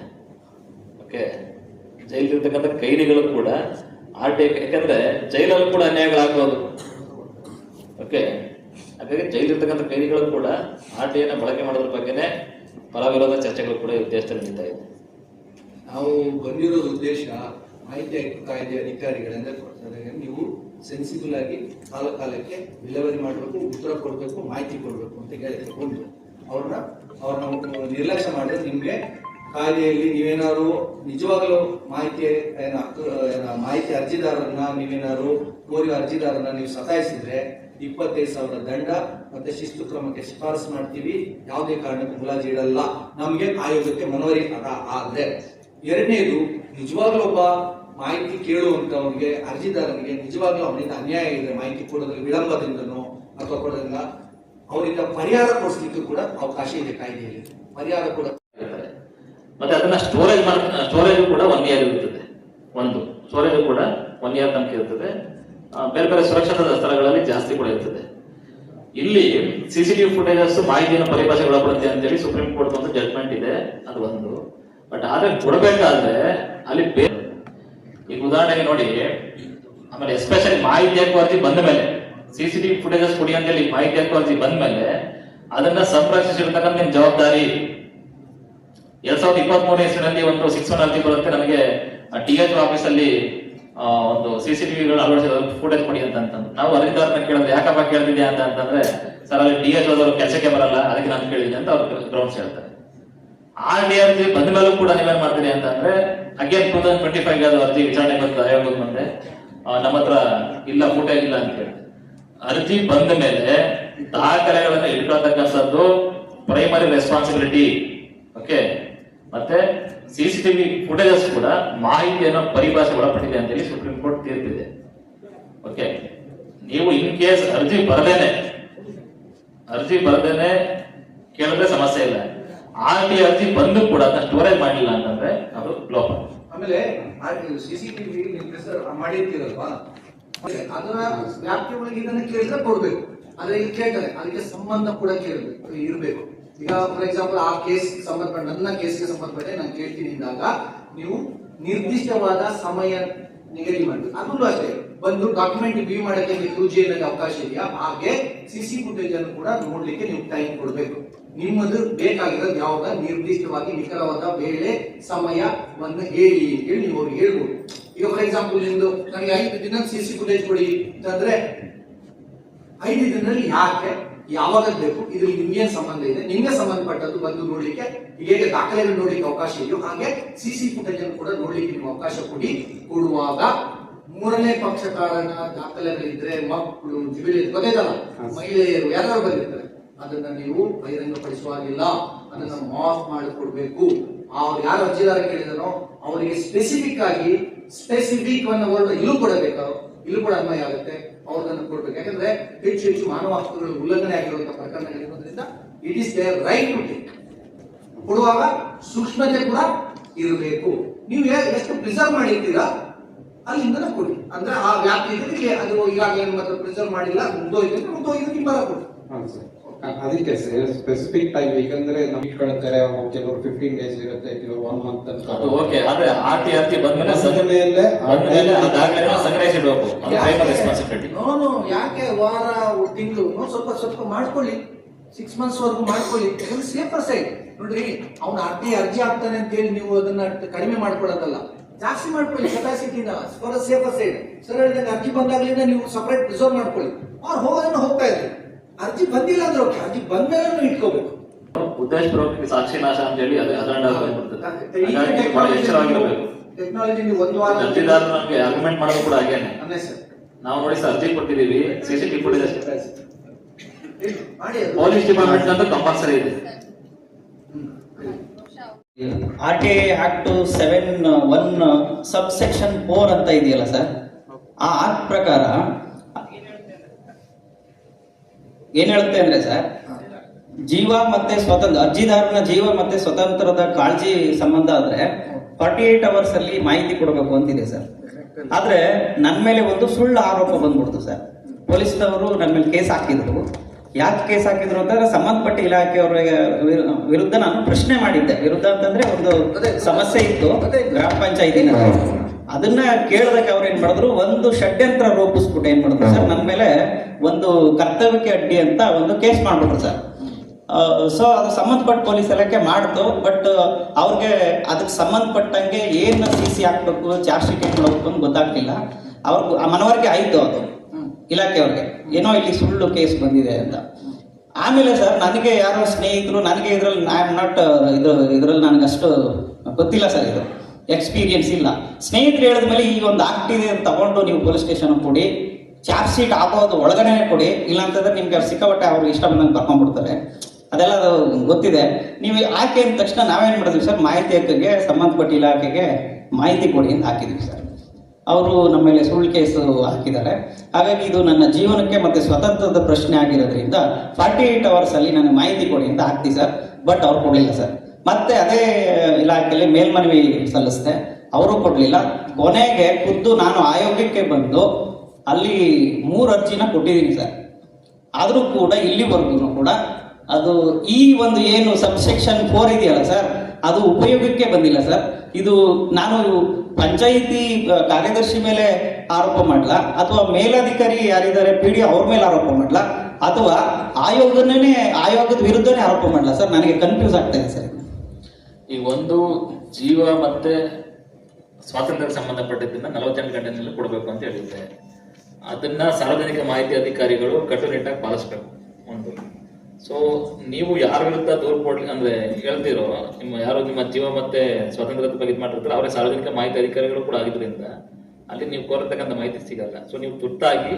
ಓಕೆ, ಜೈಲಿರ್ತಕ್ಕಂಥ ಕೈದಿಗಳು ಕೂಡ ಆರ್ ಟಿ ಯಾಕಂದ್ರೆ ಜೈಲಲ್ಲೂ ಕೂಡ ಅನ್ಯಾಯಗಳಾಗ್ಬೋದು ಓಕೆ, ಹಾಗಾಗಿ ಜೈಲಿರ್ತಕ್ಕಂಥ ಕೈದಿಗಳು ಕೂಡ ಆರ್ ಬಳಕೆ ಮಾಡೋದ್ರ ಬಗ್ಗೆನೇ ಪರವಿರೋಧ ಚರ್ಚೆಗಳು ಕೂಡ ಈ ಉದ್ದೇಶದಲ್ಲಿ ನಡೀತಾ ಇದೆ. ನಾವು ಬಂದಿರೋ ಉದ್ದೇಶ ಮಾಹಿತಿ ಆಯುಕ್ತ ಕಾಯ್ದೆ ಅಧಿಕಾರಿಗಳಿಂದ ಕೊಡ್ತಾರೆ. ನೀವು ಸೆನ್ಸಿಬಲ್ ಆಗಿ ಕಾಲ ಕಾಲಕ್ಕೆ ವಿಲೇವಾರಿ ಮಾಡಬೇಕು, ಉತ್ತರ ಕೊಡಬೇಕು, ಮಾಹಿತಿ ಕೊಡಬೇಕು ಅಂತ ಹೇಳಿದ್ರು ಒಂದು ಅವ್ರನ್ನ ಅವ್ರನ್ನ ನಿರ್ಲಕ್ಷ್ಯ ಮಾಡಿದ್ರೆ ನಿಮ್ಗೆ ಕಾಯ್ದೆಯಲ್ಲಿ ನೀವೇನಾದ್ರು ನಿಜವಾಗಲೂ ಮಾಹಿತಿ ಮಾಹಿತಿ ಅರ್ಜಿದಾರರನ್ನ ನೀವೇನಾದ್ರು ಕೋರಿಯೋ ಅರ್ಜಿದಾರರನ್ನ ನೀವು ಸತಾಯಿಸಿದ್ರೆ ಇಪ್ಪತ್ತೈದು ಸಾವಿರ ದಂಡ ಮತ್ತೆ ಶಿಸ್ತು ಕ್ರಮಕ್ಕೆ ಶಿಫಾರಸು ಮಾಡ್ತೀವಿ. ಯಾವುದೇ ಕಾರಣಕ್ಕೂ ಮುಲಾಜಿ ಇಡಲ್ಲ. ನಮ್ಗೆ ಆಯೋಗಕ್ಕೆ ಮನವರಿ ಅದ- ಆದ್ರೆ ಎರಡನೇದು, ನಿಜವಾಗ್ಲೂ ಒಬ್ಬ ಮಾಹಿತಿ ಕೇಳುವಂತವನಿಗೆ ಅರ್ಜಿದಾರನಿಗೆ ನಿಜವಾಗ್ಲೂ ಅವನಿಂದ ಅನ್ಯಾಯ ಇದೆ ಮಾಹಿತಿ ಕೊಡೋದ್ರಲ್ಲಿ ವಿಳಂಬದಿಂದನೋ ಅಥವಾ ಕೊಡೋದ್ರಿಂದ ಅವರಿಂದ ಪರಿಹಾರ ಕೊಡಿಸ್ಲಿಕ್ಕೂ ಕೂಡ ಅವಕಾಶ ಇದೆ ಕಾಯ್ದೆಯಲ್ಲಿ. ಪರಿಹಾರ ಕೂಡ. ಮತ್ತೆ ಅದನ್ನ ಸ್ಟೋರೇಜ್ ಮಾಡ ಸ್ಟೋರೇಜ್ ಕೂಡ ಒನ್ ಇಯರ್ ಇರುತ್ತದೆ ಒಂದು. ಸ್ಟೋರೇಜ್ ಕೂಡ ಒನ್ ಇಯರ್ ತನಕ ಇರ್ತದೆ. ಬೇರೆ ಬೇರೆ ಸುರಕ್ಷತಾ ಸ್ಥಳಗಳಲ್ಲಿ ಜಾಸ್ತಿ ಕೂಡ ಇರ್ತದೆ. ಇಲ್ಲಿ ಸಿಸಿಟಿವಿ ಫುಟೇಜಸ್ ಮಾಹಿತಿಯನ್ನು ಪರಿಭಾಷೆಗೊಳಪಡುತ್ತೆ ಅಂತೇಳಿ ಸುಪ್ರೀಂ ಕೋರ್ಟ್ ಒಂದು ಜಡ್ಜ್ಮೆಂಟ್ ಇದೆ. ಅದು ಒಂದು. ಬಟ್ ಆದ್ರೆ ಕೊಡಬೇಕಾದ್ರೆ ಅಲ್ಲಿ ಬೇರೆ ಈಗ ಉದಾಹರಣೆಗೆ ನೋಡಿ, ಆಮೇಲೆ ಎಸ್ಪೆಷಲಿ ಮಾಹಿತಿ ಹಕ್ಕು ಬಂದ ಮೇಲೆ ಸಿಸಿಟಿವಿ ಫುಟೇಜಸ್ ಕೊಡಿ ಅಂತೇಳಿ ಮಾಹಿತಿ ಬಂದ ಮೇಲೆ ಅದನ್ನ ಸಂರಕ್ಷಿಸಿರ್ತಕ್ಕಂಥ ನಿಮ್ ಜವಾಬ್ದಾರಿ. ಎರಡ್ ಸಾವಿರದ ಇಪ್ಪತ್ತ್ ಮೂರನೇ ಇಸ್ವಿನಲ್ಲಿ ಒಂದು ಸಿಕ್ಸ್ ಒನ್ ಅರ್ಜಿ ಬರುತ್ತೆ, ನಮಗೆ ಟಿ ಎಚ್ ಆಫೀಸ್ ಅಲ್ಲಿ ಒಂದು ಸಿಸಿಟಿವಿಗಳು ಅಳವಡಿಸಿದ ಫುಟೇಜ್ ಕೊಡಿ ಅಂತ ನಾವು ಅರ್ಜಿದಾರನ ಕೇಳಿದ್ರೆ, ಯಾಕಪ್ಪ ಕೇಳ್ತಿದ್ಯಾ ಅಂತ ಅಂತಂದ್ರೆ, ಸರ್, ಅಲ್ಲಿ ಡಿ ಎಚ್ ಹೋದವರು ಕೆಲಸಕ್ಕೆ ಬರಲ್ಲ, ಅದಕ್ಕೆ ನಾನು ಕೇಳಿದ್ದೀನಿ ಅಂತ ಅವ್ರು ಗ್ರೌಂಡ್ಸ್ ಹೇಳ್ತಾರೆ. ಆ ಡಿ ಅರ್ಜಿ ಬಂದ ಮೇಲೂ ಕೂಡ ನೀವೇನ್ ಮಾಡ್ತೀರಿ ಅಂತಂದ್ರೆ, again two thousand twenty five ಅರ್ಜಿ ವಿಚಾರಣೆ ಬಂತು ಆಯೋಗದ ಮುಂದೆ ನಮ್ಮ ಹತ್ರ ಇಲ್ಲ ಫುಟೇಜ್ ಇಲ್ಲ ಅಂತ ಹೇಳಿ. ಅರ್ಜಿ ಬಂದ ಮೇಲೆ ದಾಖಲೆಗಳನ್ನ ಇಟ್ಕೊಳ್ತಕ್ಕಂಥದ್ದು ಪ್ರೈಮರಿ ರೆಸ್ಪಾನ್ಸಿಬಿಲಿಟಿ ಓಕೆ ಮತ್ತೆ ಸಿಸಿಟಿವಿ ಫುಟೇಜಸ್ ಕೂಡ ಮಾಹಿತಿಯನ್ನು ಪರಿಭಾಷೆ ಒಳಪಟ್ಟಿದೆ ಅಂತೇಳಿ ಸುಪ್ರೀಂ ಕೋರ್ಟ್ ತೀರ್ಪಿದೆ. ಓಕೆ ನೀವು ಇನ್ ಕೇಸ್ ಅರ್ಜಿ ಬರದೇನೆ ಅರ್ಜಿ ಬರದೇನೆ ಕೇಳಿದ್ರೆ ಸಮಸ್ಯೆ ಇಲ್ಲ. ಆಗಲಿ ಅರ್ಜಿ ಬಂದು ಕೂಡ ಅದನ್ನ ಸ್ಟೋರೇಜ್ ಮಾಡಿಲ್ಲ ಅಂತಂದ್ರೆ ಅದು ಲೋಪ ಆಮೇಲೆ ಸಿ ಸಿ ಟಿವಿ ಮಾಡಿರ್ತೀರಲ್ವಾ ಅದರ ವ್ಯಾಪ್ತಿ ಒಳಗೆ ಇದನ್ನ ಕೇಳಿದ್ರೆ ಕೊಡ್ಬೇಕು. ಆದ್ರೆ ಇಲ್ಲಿ ಕೇಳ್ತಾರೆ, ಅದಕ್ಕೆ ಸಂಬಂಧ ಕೂಡ ಕೇಳಬೇಕು ಇರಬೇಕು. ಈಗ ಫಾರ್ ಎಕ್ಸಾಂಪಲ್ ಆ ಕೇಸ್ ಸಂಬಂಧಪಟ್ಟ, ನನ್ನ ಕೇಸ್ಗೆ ಸಂಬಂಧಪಟ್ಟೆ ನಾನು ಕೇಳ್ತೀನಿ ಅಂದಾಗ, ನೀವು ನಿರ್ದಿಷ್ಟವಾದ ಸಮಯ ನಿಗದಿ ಮಾಡಬೇಕು. ಅದು ಅಷ್ಟೇ ಒಂದು ಡಾಕ್ಯುಮೆಂಟ್ ಬಿ ಮಾಡಕ್ಕೆ ಯು ಜಿ ಅವಕಾಶ ಇದೆಯಾ? ಹಾಗೆ ಸಿಸಿ ಫುಟೇಜ್ ಅನ್ನು ಕೂಡ ನೋಡ್ಲಿಕ್ಕೆ ನೀವು ಟೈಮ್ ಕೊಡಬೇಕು. ನಿಮ್ಮದು ಬೇಕಾಗಿರೋದು ಯಾವಾಗ? ನಿರ್ದಿಷ್ಟವಾಗಿ ನಿಖರವಾದ ವೇಳೆ ಸಮಯವನ್ನು ಹೇಳಿ ಅಂತ ಹೇಳಿ ನೀವು ಅವ್ರಿಗೆ ಹೇಳ್ಬೋದು. ಈಗ ಫಾರ್ ಎಕ್ಸಾಂಪಲ್ ನಿಮ್ದು ನನಗೆ ಐದು ದಿನ ಸಿ ಸಿ ಫುಟೇಜ್ ಕೊಡಿ ಅಂತಂದ್ರೆ ಐದು ದಿನದಲ್ಲಿ ಯಾಕೆ ಯಾವಾಗ ಬೇಕು ಇದ್ರಲ್ಲಿ ನಿಮ್ಗೇನ್ ಸಂಬಂಧ ಇದೆ? ನಿಮ್ಗೆ ಸಂಬಂಧಪಟ್ಟದ್ದು ಬಂದು ನೋಡ್ಲಿಕ್ಕೆ ಹೇಗೆ ದಾಖಲೆಗಳು ನೋಡ್ಲಿಕ್ಕೆ ಅವಕಾಶ ಇದೆಯೋ ಹಾಗೆ ಸಿ ಫುಟೇಜ್ ಅನ್ನು ಕೂಡ ನೋಡ್ಲಿಕ್ಕೆ ನಿಮ್ಗೆ ಅವಕಾಶ ಕೊಡಿ. ಕೊಡುವಾಗ ಮೂರನೇ ಪಕ್ಷಕಾರನ ದಾಖಲೆಗಳಿದ್ರೆ ಮಕ್ಕಳು ಜಿಬಿಲಿ ಬಂದಿದ್ದಲ್ಲ ಮಹಿಳೆಯರು ಯಾರು ಬಂದಿರ್ತಾರೆ. ಅದನ್ನ ನೀವು ಬಹಿರಂಗಪಡಿಸುವಾಗಿಲ್ಲ ಅದನ್ನ ಮಾಫ್ ಮಾಡಿಕೊಡ್ಬೇಕು. ಅವ್ರು ಯಾರು ಅರ್ಜಿದಾರ ಕೇಳಿದನೋ ಅವರಿಗೆ ಸ್ಪೆಸಿಫಿಕ್ ಆಗಿ ಸ್ಪೆಸಿಫಿಕ್ ಅನ್ನೋ ವರ್ಡ್ ಇಲ್ಲೂ ಕೊಡಬೇಕು ಇಲ್ಲೂ ಕೂಡ ಅನ್ವಯ ಆಗುತ್ತೆ. ಅವ್ರದನ್ನು ಕೊಡ್ಬೇಕು. ಯಾಕಂದ್ರೆ ಹೆಚ್ಚು ಹೆಚ್ಚು ಮಾನವ ಹಕ್ಕುಗಳು ಉಲ್ಲಂಘನೆ ಆಗಿರುವಂತಹ ಪ್ರಕರಣಗಳಿರೋದ್ರಿಂದ it is their right to take ಕೊಡುವಾಗ ಸೂಕ್ಷ್ಮತೆ ಕೂಡ ಇರಬೇಕು. ನೀವು ಎಷ್ಟು ಪ್ರಿಸರ್ವ್ ಮಾಡಿರ್ತೀರಾ ಅಲ್ಲಿಂದ ಕೊಡಿ. ಅಂದ್ರೆ ಆ ವ್ಯಾಪ್ತಿ ಇದಕ್ಕೆ ಅದು ಈಗಾಗಲೇ ನಿಮ್ಮ ಪ್ರಿಸರ್ವ್ ಮಾಡಿಲ್ಲ, ಮುಗ್ದೋಯ್ತು ಮುಗ್ದೋಯ್ತು ನಿಮ್ಮ ಕೊಡಿ ಅದಕ್ಕೆ ಸ್ಪೆಸಿಫಿಕ್ ಟೈಮ್ ಈಗಂದ್ರೆ ನಮ್ಗೆ ಇಟ್ಕೊಳ್ತಾರೆ ಕೆಲವರು ಫಿಫ್ಟೀನ್ ಡೇಸ್ ಇರುತ್ತೆ ಕೆಲವರು ಒನ್ ಮಂತ್ ಅಂತ. ಓಕೆ ಆದ್ರೆ ಆರ್ಟಿ ಆರ್ಟಿ ಬಂದ್ಮೇಲೆ ಬಂದ ಮೇಲೆ ಬಂದ್ಮೇಲೆ ಆ ದಾಖಲೆ ಸಂಗ್ರಹಿಸಿಡ್ಬೇಕು ಪ್ರೈಮರಿ ರೆಸ್ಪಾನ್ಸಿಬಿಲಿಟಿ ನೋನು ಯಾಕೆ ವಾರ ತಿಂಗಳು? ಸ್ವಲ್ಪ ಸ್ವಲ್ಪ ಮಾಡ್ಕೊಳ್ಳಿ. ಸಿಕ್ಸ್ ಮಂತ್ಸ್ ವರ್ಗು ಮಾಡ್ಕೊಳ್ಳಿ. ಸೇಫರ್ ಸೈಡ್ ನೋಡ್ರಿ ಅವ್ನ ಅರ್ಜಿ ಅರ್ಜಿ ಆಗ್ತಾನೆ ಅಂತ ಹೇಳಿ ನೀವು ಅದನ್ನ ಕಡಿಮೆ ಮಾಡ್ಕೊಳ್ಳೋದಲ್ಲ. ಜಾಸ್ತಿ ಮಾಡ್ಕೊಳ್ಳಿ ಕೆಪಾಸಿಟಿನ ಫಾರ್ ಸೇಫರ್ ಸೈಡ್ ಸರ್ ಹೇಳಿದಂಗೆ ಅರ್ಜಿ ಬಂದಾಗ್ಲಿಂದ ನೀವು ಸಪರೇಟ್ ರಿಸರ್ವ್ ಮಾಡ್ಕೊಳ್ಳಿ. ಅವ್ರು ಹೋಗೋದನ್ನ ಹೋಗ್ತಾ ಇದ್ರಿ. ಅರ್ಜಿ ಬಂದಿಲ್ಲ ಅಂದ್ರೆ ಓಕೆ ಅರ್ಜಿ ಬಂದ್ಮೇಲೆ ನೀವು ಇಟ್ಕೋಬೇಕು ಉದ್ದೇಶಪೂರ್ವಕ ಸಾಕ್ಷಿ ನಾಶ ಅಂತ ಹೇಳಿ ಅದೇ ಬಹಳ ಎಚ್ಚರವಾಗಿರ್ಬೇಕು ಟೆಕ್ನಾಲಜಿ ನೀವು ಒಂದು ವಾರ ಅರ್ಜಿದಾರ ನಮ್ಗೆ ಆರ್ಗ್ಯುಮೆಂಟ್ ಮಾಡೋದು ಕೂಡ ಹಾಗೇನೆ. ನಾವು ನೋಡಿ ಸರ್ ಅರ್ಜಿ ಕೊಟ್ಟಿದೀವಿ ಸಿ ಸಿ ಟಿ ಮಾಡಿ ಪೊಲೀಸ್ ಡಿಪಾರ್ಟ್ಮೆಂಟ್ ಅಂತ ಕಂಪಲ್ಸರಿ ಇದೆ. R T I act seven one sub section four ಅಂತ ಇದೆಯಲ್ಲ ಸರ್ ಆ ಆಕ್ಟ್ ಪ್ರಕಾರ ಏನ್ ಹೇಳುತ್ತೆ ಅಂದ್ರೆ ಸರ್ ಜೀವ ಮತ್ತೆ ಸ್ವತಂತ್ರ ಅರ್ಜಿದಾರನ ಜೀವ ಮತ್ತೆ ಸ್ವತಂತ್ರದ ಕಾಳಜಿ ಸಂಬಂಧ ಆದ್ರೆ ಫಾರ್ಟಿ ಏಟ್ ಅವರ್ಸ್ ಅಲ್ಲಿ ಮಾಹಿತಿ ಕೊಡಬೇಕು ಅಂತಿದೆ ಸರ್. ಆದ್ರೆ ನನ್ನ ಮೇಲೆ ಒಂದು ಸುಳ್ಳು ಆರೋಪ ಬಂದ್ಬಿಡ್ತು ಸರ್. ಪೊಲೀಸ್ನವರು ನನ್ನ ಮೇಲೆ ಕೇಸ್ ಹಾಕಿದ್ರು. ಯಾಕೆ ಕೇಸ್ ಹಾಕಿದ್ರು ಅಂತಂದ್ರೆ ಸಂಬಂಧಪಟ್ಟ ಇಲಾಖೆಯವರ ವಿರು- ವಿರುದ್ಧ ನಾನು ಪ್ರಶ್ನೆ ಮಾಡಿದ್ದೆ. ವಿರುದ್ಧ ಅಂತಂದ್ರೆ ಒಂದು ಸಮಸ್ಯೆ ಇತ್ತು. ಗ್ರಾಮ ಪಂಚಾಯತಿನ ಅದನ್ನ ಕೇಳದಕ್ಕೆ ಅವ್ರು ಏನ್ ಮಾಡಿದ್ರು ಒಂದು ಷಡ್ಯಂತ್ರ ರೂಪಿಸ್ಬಿಟ್ಟು ಏನ್ ಮಾಡಿದ್ರು ಸರ್ ನನ್ನ ಮೇಲೆ ಒಂದು ಕರ್ತವ್ಯಕ್ಕೆ ಅಡ್ಡಿ ಅಂತ ಒಂದು ಕೇಸ್ ಮಾಡ್ಬಿಟ್ರು ಸರ್. ಸೊ ಅದು ಸಂಬಂಧಪಟ್ಟ ಪೊಲೀಸ್ ಇಲಾಖೆ ಮಾಡ್ತು ಬಟ್ ಅವ್ರಿಗೆ ಅದಕ್ಕೆ ಸಂಬಂಧಪಟ್ಟಂಗೆ ಏನ್ ಸಿ ಸಿ ಹಾಕ್ಬೇಕು ಚಾರ್ಜ್ ಶೀಟ್ ಏನ್ ಮಾಡ್ಬೇಕು ಅಂತ ಗೊತ್ತಾಗ್ಲಿಲ್ಲ. ಅವ್ರ ಆ ಮನವರಿಕೆ ಆಯ್ತು ಅದು ಇಲಾಖೆಯವ್ರಿಗೆ ಏನೋ ಇಲ್ಲಿ ಸುಳ್ಳು ಕೇಸ್ ಬಂದಿದೆ ಅಂತ. ಆಮೇಲೆ ಸರ್ ನನಗೆ ಯಾರೋ ಸ್ನೇಹಿತರು ನನಗೆ ಇದ್ರಲ್ಲಿ ಐ ಆಮ್ ನಾಟ್ ಇದು ಇದ್ರಲ್ಲಿ ನನಗಷ್ಟು ಅಷ್ಟು ಗೊತ್ತಿಲ್ಲ ಸರ್ ಇದು. ಎಕ್ಸ್ಪೀರಿಯನ್ಸ್ ಇಲ್ಲ. ಸ್ನೇಹಿತರು ಹೇಳಿದ್ಮೇಲೆ ಈ ಒಂದು ಆಗ್ತಿದೆ ಅಂತ ತಗೊಂಡು ನೀವು ಪೊಲೀಸ್ ಸ್ಟೇಷನ್ ಕೊಡಿ. ಚಾರ್ಜ್ ಶೀಟ್ ಹಾಕೋದು ಒಳಗಡೆ ಕೊಡಿ. ಇಲ್ಲಾಂತಂದ್ರೆ ನಿಮ್ಗೆ ಸಿಕ್ಕಾಪಟ್ಟೆ ಅವ್ರಿಗೆ ಇಷ್ಟ ಬಂದಂಗೆ ಕರ್ಕೊಂಡ್ಬಿಡ್ತಾರೆ ಅದೆಲ್ಲ ಅದು ಗೊತ್ತಿದೆ. ನೀವು ಆಕೆ ಅಂದ ತಕ್ಷಣ ನಾವೇನು ಮಾಡಿದ್ವಿ ಸರ್? ಮಾಹಿತಿ ಹಕ್ಕಿಗೆ, ಸಂಬಂಧಪಟ್ಟ ಇಲಾಖೆಗೆ ಮಾಹಿತಿ ಕೊಡಿ ಅಂತ ಹಾಕಿದ್ವಿ ಸರ್. ಅವರು ನಮ್ಮ ಮೇಲೆ ಸುಳ್ಳು ಕೇಸು ಹಾಕಿದ್ದಾರೆ. ಹಾಗಾಗಿ ಇದು ನನ್ನ ಜೀವನಕ್ಕೆ ಮತ್ತೆ ಸ್ವತಂತ್ರದ ಪ್ರಶ್ನೆ ಆಗಿರೋದ್ರಿಂದ ಫಾರ್ಟಿ ಏಟ್ ಅವರ್ಸ್ ಅಲ್ಲಿ ನನಗೆ ಮಾಹಿತಿ ಕೊಡಿ ಅಂತ ಹಾಕ್ತಿ ಸರ್. ಬಟ್ ಅವ್ರು ಕೊಡಲಿಲ್ಲ ಸರ್. ಮತ್ತೆ ಅದೇ ಇಲಾಖೆಯಲ್ಲಿ ಮೇಲ್ಮನವಿ ಸಲ್ಲಿಸಿದೆ. ಅವರು ಕೊಡಲಿಲ್ಲ. ಕೊನೆಗೆ ಖುದ್ದು ನಾನು ಆಯೋಗಕ್ಕೆ ಬಂದು ಅಲ್ಲಿ ಮೂರು ಅರ್ಜಿನ ಕೊಟ್ಟಿದ್ದೀನಿ ಸರ್. ಆದರೂ ಕೂಡ ಇಲ್ಲಿವರೆಗೂ ಕೂಡ ಅದು ಈ ಒಂದು ಏನು ಸಬ್ಸೆಕ್ಷನ್ ಫೋರ್ ಇದೆಯಲ್ಲ ಸರ್, ಅದು ಉಪಯೋಗಕ್ಕೆ ಬಂದಿಲ್ಲ ಸರ್. ಇದು ನಾನು ಪಂಚಾಯಿತಿ ಕಾರ್ಯದರ್ಶಿ ಮೇಲೆ ಆರೋಪ ಮಾಡಲ, ಅಥವಾ ಮೇಲಧಿಕಾರಿ ಯಾರಿದ್ದಾರೆ, ಪಿ ಡಿ ಅವ್ರ ಮೇಲೆ ಆರೋಪ ಮಾಡಲ, ಅಥವಾ ಆಯೋಗನೇ, ಆಯೋಗದ ವಿರುದ್ಧನೇ ಆರೋಪ ಮಾಡಲ ಸರ್? ನನಗೆ ಕನ್ಫ್ಯೂಸ್ ಆಗ್ತಾ ಇದೆ ಸರ್. ಈ ಒಂದು ಜೀವ ಮತ್ತೆ ಸ್ವಾತಂತ್ರ್ಯಕ್ಕೆ ಸಂಬಂಧಪಟ್ಟಿದ್ದನ್ನ ನಲವತ್ತೆಂಟು ಗಂಟೆನಲ್ಲಿ ಕೊಡಬೇಕು ಅಂತ ಹೇಳಿದ್ರೆ ಅದನ್ನ ಸಾರ್ವಜನಿಕ ಮಾಹಿತಿ ಅಧಿಕಾರಿಗಳು ಕಟ್ಟುನಿಟ್ಟಾಗಿ ಪಾಲಿಸ್ಬೇಕು ಒಂದು. ಸೊ ನೀವು ಯಾರ ವಿರುದ್ಧ ದೂರು ಕೊಡ್ಲಿ, ಅಂದ್ರೆ ಹೇಳ್ತಿರೋ, ನಿಮ್ಮ ಯಾರು ನಿಮ್ಮ ಜೀವ ಮತ್ತೆ ಸ್ವಾತಂತ್ರ್ಯದ ಬಗ್ಗೆ ಇದು ಮಾಡಿರ್ತಾರೆ ಅವರೇ ಸಾರ್ವಜನಿಕ ಮಾಹಿತಿ ಅಧಿಕಾರಿಗಳು ಕೂಡ ಆಗಿದ್ರಿಂದ ಅಲ್ಲಿ ನೀವು ಕೋರತಕ್ಕಂಥ ಮಾಹಿತಿ ಸಿಗಲ್ಲ. ಸೊ ನೀವು ತುರ್ತಾಗಿ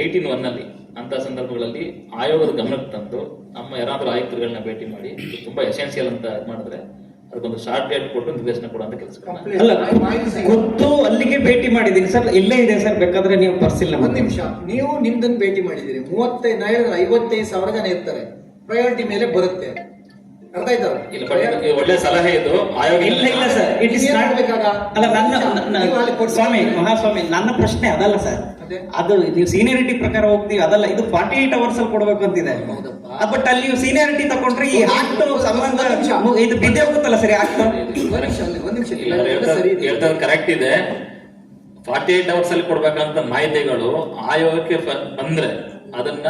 ಏಯ್ಟೀನ್ ಒನ್ ಅಲ್ಲಿ ಅಂತ ಸಂದರ್ಭಗಳಲ್ಲಿ ಆಯೋಗದ ಗಮನಕ್ಕೆ ತಂದು, ನಮ್ಮ ಯಾರಾದರೂ ಆಯುಕ್ತರುಗಳನ್ನ ಭೇಟಿ ಮಾಡಿ ತುಂಬಾ ಎಸೆನ್ಸಿಯಲ್ ಅಂತ ಮಾಡಿದ್ರೆ ಅದಕ್ಕೊಂದು ಶಾರ್ಟ್ ಡೇಟ್ ಕೊಟ್ಟು ನಿರ್ದೇಶನ ಕೊಡುವಂತ ಕೆಲಸ ಅಲ್ಲ ಗೊತ್ತು ಅಲ್ಲಿಗೆ ಭೇಟಿ ಮಾಡಿದ್ದೀನಿ. ಸರ್ ಇಲ್ಲೇ ಇದೆ ಸರ್ ಬೇಕಾದ್ರೆ ನೀವು ಪರ್ಸಿಲ್ಲ ಒಂದ್ ನಿಮಿಷ. ನೀವು ನಿಮ್ದನ್ ಭೇಟಿ ಮಾಡಿದಿರಿ ಮೂವತ್ತೈದು ನಾ ಹೇಳಿದ್ರೆ ಐವತ್ತೈದು ಸಾವಿರ ಜನ ಇರ್ತಾರೆ ಪ್ರಯಾರಿಟಿ ಮೇಲೆ ಬರುತ್ತೆ. ಅರ್ಥ ಆಯ್ತಾ? ಇಲ್ಲ ಒಳ್ಳೆ ಸಲಹೆ ಇದು. ಆಯೋಗ ಇಲ್ಲ ಇಲ್ಲ ಸರ್. It is ಮಾಡ್ಬೇಕಾಗ? ಅಲ್ಲ ನನ್ನ ಸ್ವಾಮಿ ಮಹಾಸ್ವಾಮಿ ನನ್ನ ಪ್ರಶ್ನೆ ಅದಲ್ಲ ಸರ್. ಅದೇ? ಅದು ನೀವು ಸೀನಿಯರಿಟಿ ಪ್ರಕಾರ ಹೋಗ್ತೀವಿ ಅದಲ್ಲ. ಇದು ಫಾರ್ಟಿ ಏಟ್ ಅವರ್ಸ್ ಅಲ್ಲಿ ಕೊಡ್ಬೇಕು ಅಂತಿದೆ. ಬಟ್ ಅಲ್ಲಿ ಸೀನಿಯಾರಿಟಿ ತಕೊಂಡ್ರೆ ತಗೊಂಡ್ರೆ ಈ ಆಕ್ಟ್ ಸಂಬಂಧ. ಇದು ಬಿದ್ದೆ ಹೋಗುತ್ತಲ್ಲ ಸರಿ ಆಕ್ಟ್ ಒಂದ್ ನಿಮಿಷ ಒಂದ್ ನಿಮಿಷ ಇಲ್ಲ ಇಲ್ಲ, ಹೇಳ್ತಾ ಸರಿ. ಇದೆ. ಕರೆಕ್ಟ್ ಇದೆ. ಫಾರ್ಟಿ ಏಟ್ ಅವರ್ಸ್ ಅಲ್ಲಿ ಕೊಡ್ಬೇಕಂತ ಮಾಹಿತಿಗಳು ಆಯೋಗಕ್ಕೆ ಬಂದ್ರೆ ಅದನ್ನ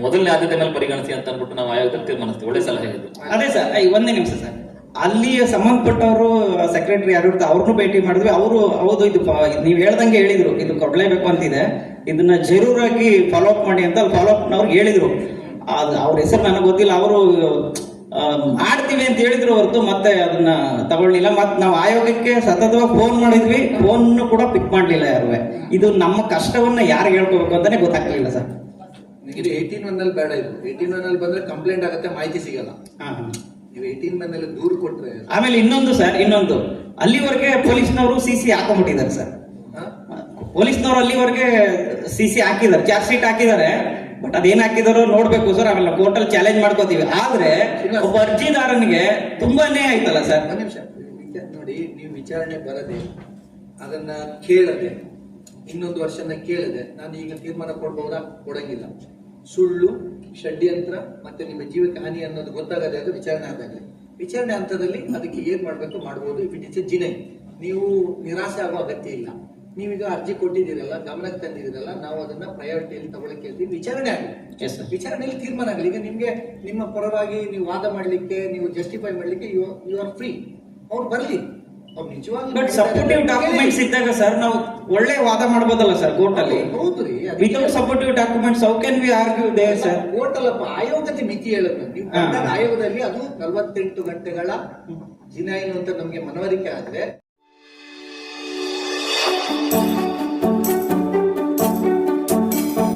ಮೊದಲನೇ ಆದ್ಯತೆ ಮೇಲೆ ಪರಿಗಣಿಸಿ ಅಂತ ಅಂದ್ಬಿಟ್ಟು ನಾವು ಆಯೋಗದಲ್ಲಿ ತೀರ್ಮಾನಿಸ್ತೀವಿ. ಒಳ್ಳೆ ಸಲಹೆ ಇದು. ಅದೇ ಸರ್ ಒಂದೇ ನಿಮಿಷ ಸರ್. ಅಲ್ಲಿ ಸಂಬಂಧಪಟ್ಟವರು ಸೆಕ್ರೆಟರಿ ಯಾರು ಇರ್ತಾರೆ ಅವ್ರನ್ನೂ ಭೇಟಿ ಮಾಡಿದ್ವಿ. ಅವರು ಹೌದು ಇದು ನೀವು ಹೇಳ್ದಂಗೆ ಹೇಳಿದ್ರು. ಇದು ಕೊಡ್ಲೇಬೇಕು ಅಂತಿದೆ. ಇದನ್ನ ಜರೂರಾಗಿ ಫಾಲೋ ಅಪ್ ಮಾಡಿ ಅಂತ ಫಾಲೋ ಅಪ್ ಅವ್ರಿಗೆ ಹೇಳಿದ್ರು. ಅದು ಅವ್ರ ಹೆಸರು ನನಗೆ ಗೊತ್ತಿಲ್ಲ. ಅವರು ಮಾಡ್ತೀವಿ ಅಂತ ಹೇಳಿದ್ರು ಹೊರತು ಮತ್ತೆ ಅದನ್ನ ತಗೊಳ್ಳಿಲ್ಲ. ಮತ್ತೆ ನಾವು ಆಯೋಗಕ್ಕೆ ಸತತವಾಗಿ ಫೋನ್ ಮಾಡಿದ್ವಿ. ಫೋನ್ ಕೂಡ ಪಿಕ್ ಮಾಡಲಿಲ್ಲ ಯಾರು ಇದು ನಮ್ಮ ಕಷ್ಟವನ್ನ ಯಾರು ಹೇಳ್ಕೋಬೇಕು ಅಂತಾನೆ ಗೊತ್ತಾಗ್ಲಿಲ್ಲ ಸರ್. ಇದು ಏಯ್ಟೀನ್ ಒನ್ ಅಲ್ಲಿ ಬೇಡ ಇದು. ಏಯ್ಟೀನ್ ಒನ್ ಅಲ್ಲಿ ಬಂದ್ರೆ ಕಂಪ್ಲೇಂಟ್ ಆಗುತ್ತೆ ಮಾಹಿತಿ ಸಿಗಲ್ಲ. ನೀವು ಏಯ್ಟೀನ್ ಮೇಲೆ ದೂರ ಕೊಟ್ರೆ ಆಮೇಲೆ ಇನ್ನೊಂದು ಸರ್ ಇನ್ನೊಂದು. ಅಲ್ಲಿವರೆಗೆ ಪೊಲೀಸ್ನವರು ಸಿ ಸಿ ಹಾಕೊಂಡ್ಬಿಟ್ಟಿದ್ದಾರೆ ಸರ್. ಪೊಲೀಸ್ನವರು ಅಲ್ಲಿವರೆಗೆ ಸಿ ಸಿ ಹಾಕಿದ್ದಾರೆ. ಚಾರ್ಜ್ ಶೀಟ್ ಹಾಕಿದ್ದಾರೆ. ಬಟ್ ಅದೇನ್ ಹಾಕಿದಾರೋ ನೋಡ್ಬೇಕು ಸರ್ ಆಮೇಲೆ ಕೋರ್ಟಲ್ಲಿ ಚಾಲೆಂಜ್ ಮಾಡ್ಕೋತೀವಿ. ಆದ್ರೆ ಒಬ್ಬ ಅರ್ಜಿದಾರನಿಗೆ ತುಂಬಾನೇ ಆಯ್ತಲ್ಲ ಸರ್? ಒಂದ್ ನಿಮಿಷ. ನೋಡಿ ನೀವು ವಿಚಾರಣೆ ಬರದೆ ಅದನ್ನ ಕೇಳದೆ ಇನ್ನೊಂದು ವರ್ಷನ ಕೇಳದೆ ನಾನು ಈಗ ತೀರ್ಮಾನ ಕೊಡ್ಬಹುದಾ ಕೊಡಂಗಿಲ್ಲ. ಸುಳ್ಳು ಷಡ್ಯಂತ್ರ ಮತ್ತೆ ನಿಮ್ಮ ಜೀವಕ್ಕೆ ಹಾನಿ ಅನ್ನೋದು ಗೊತ್ತಾಗದೆ ಅದು ವಿಚಾರಣೆ ಆದಾಗಲೇ. ವಿಚಾರಣೆ ಹಂತದಲ್ಲಿ ಅದಕ್ಕೆ ಏನ್ ಮಾಡ್ಬೇಕು ಮಾಡ್ಬೋದು. If it is a genuine ನೀವು ನಿರಾಸೆ ಆಗೋ ಅಗತ್ಯ ಇಲ್ಲ. ನೀವೀಗ ಅರ್ಜಿ ಕೊಟ್ಟಿದ್ದೀರಲ್ಲ ಗಮನಕ್ಕೆ ತಂದಿದ್ದೀರಲ್ಲ ನಾವು ಅದನ್ನ ಪ್ರಯಾರಿಟಿಯಲ್ಲಿ ತಗೊಳಕ್ಕೆ ಹೇಳ್ತೀವಿ. ವಿಚಾರಣೆ ಆಗಲಿ. ವಿಚಾರಣೆಯಲ್ಲಿ ತೀರ್ಮಾನ ಆಗಲಿ. ಈಗ ನಿಮ್ಗೆ ನಿಮ್ಮ ಪರವಾಗಿ ನೀವು ವಾದ ಮಾಡ್ಲಿಕ್ಕೆ ನೀವು ಜಸ್ಟಿಫೈ ಮಾಡ್ಲಿಕ್ಕೆ ಯು ಯು ಆರ್ ಫ್ರೀ ಅವ್ರು ಬರ್ಲಿ. ಅವ್ರು ನಿಜವಾಗ್ಲೂ ಬಟ್ ಸಪೋರ್ಟಿವ್ ಡಾಕ್ಯುಮೆಂಟ್ಸ್ ಇದ್ದಾಗ ಸರ್ ನಾವು ಒಳ್ಳೆ ವಾದ ಮಾಡಬಹುದಲ್ಲ ಸರ್ ಕೋರ್ಟ್ ಅಲ್ಲಿ? ಹೌದ್ರಿ without supportive documents how can we argue they sir court ಅಲ್ಲಪ್ಪ ಆಯೋಗದ ಮಿತಿ ಹೇಳುತ್ತೆ ನೀವು ಹಾ. ಆಯೋಗದಲ್ಲಿ ಅದು ನಲವತ್ತೆಂಟು ಗಂಟೆಗಳ ಜಿನಾಯಿನು ಅಂತ ನಮ್ಗೆ ಮನವರಿಕೆ ಆದ್ರೆ